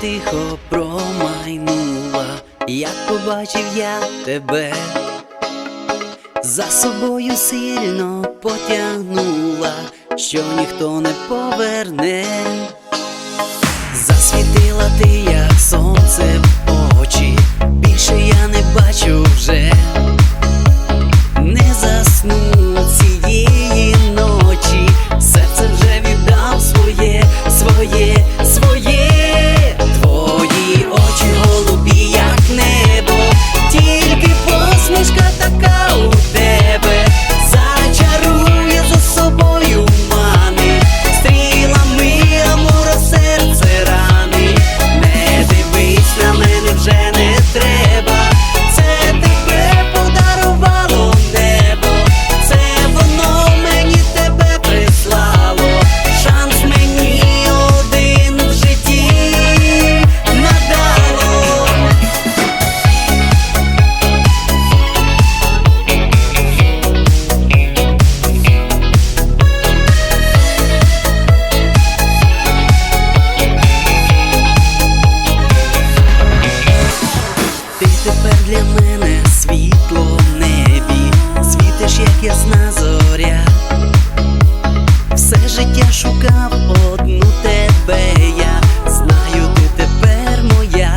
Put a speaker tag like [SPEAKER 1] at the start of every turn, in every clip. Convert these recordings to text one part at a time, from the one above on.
[SPEAKER 1] тихо промайнула, як побачив я тебе, за собою сильно потягнула, що ніхто не поверне. Засвітила ти, як сонце ясна зоря. Все життя шукав одну тебе, я знаю, ти тепер моя.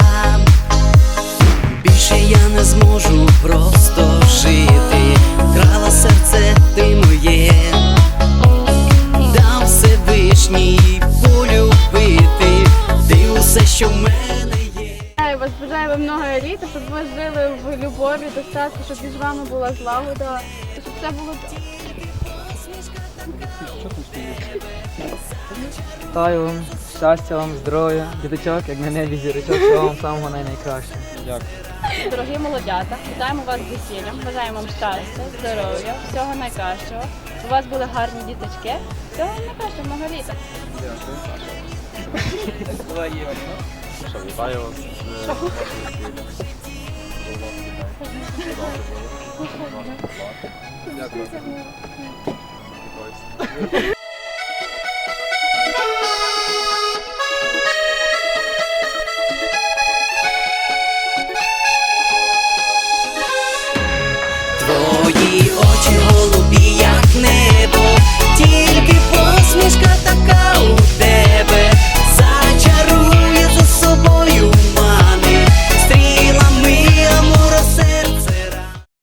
[SPEAKER 1] Більше я не зможу просто жити. Крала серце ти моє, дав Всевишній полюбити, ти усе, що в мене є.
[SPEAKER 2] Вітаю вас, бажаю вам много літа, щоб ви жили в любові, достатку, щоб між вами була злагода, все було добре.
[SPEAKER 3] Вітаю вам, щастя вам, здоров'я, діточок, як на небі зірочок, всього вам самого найкращого.
[SPEAKER 4] Дорогі молодята, вітаємо вас з весіллям, бажаємо вам щастя, здоров'я, всього найкращого. У вас були гарні діточки. Всього вам найкращого, много літа.
[SPEAKER 5] Що, вітаю вас Дякую. Твої очі голубі.